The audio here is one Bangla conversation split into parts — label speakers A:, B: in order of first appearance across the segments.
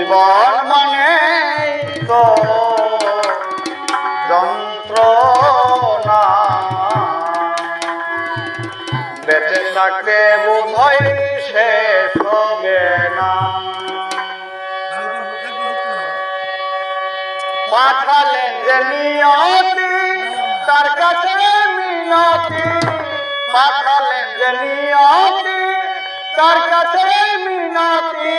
A: জীবন মনে যন্ত্র যন্ত্রণা। বেঁচে থাকতে বোধয় না। তার কাছে মিনতি। তার কাছে মিনতি।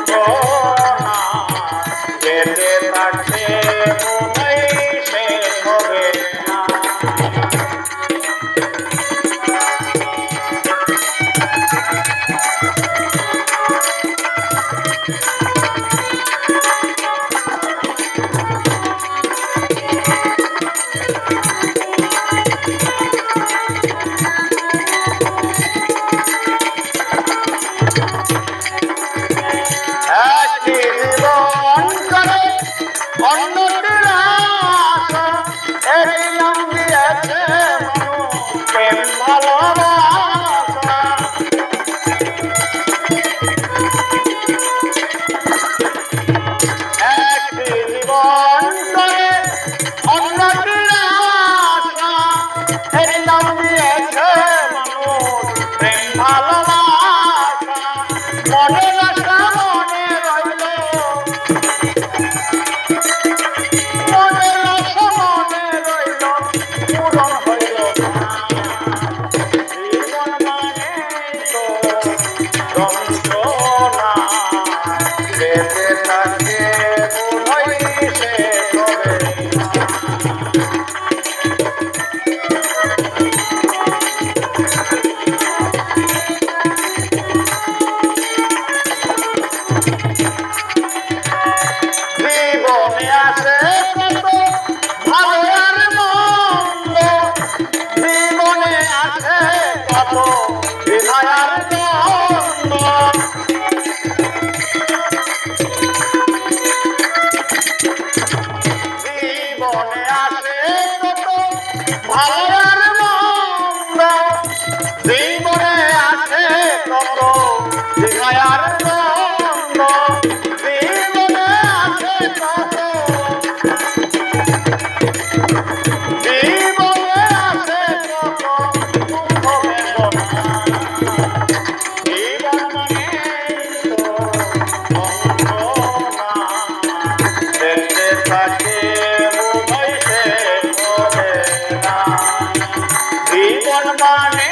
A: Oh. আমার মন্দ জীবনে আছে কত বিধায়ার মন্দ জীবনে আছে কত জীবনে আছে কত জীবন মানে তো মানে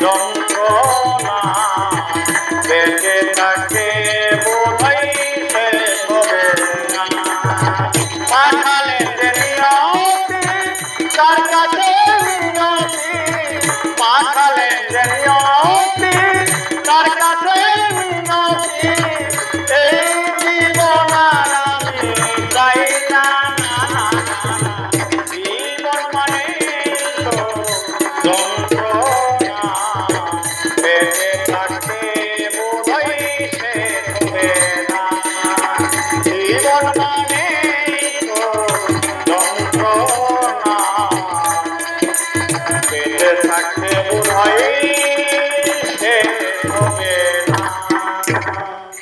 A: যন্ত্রণা। বেঁচে থাকে বোধাইছে তবে না। পাঠালে তার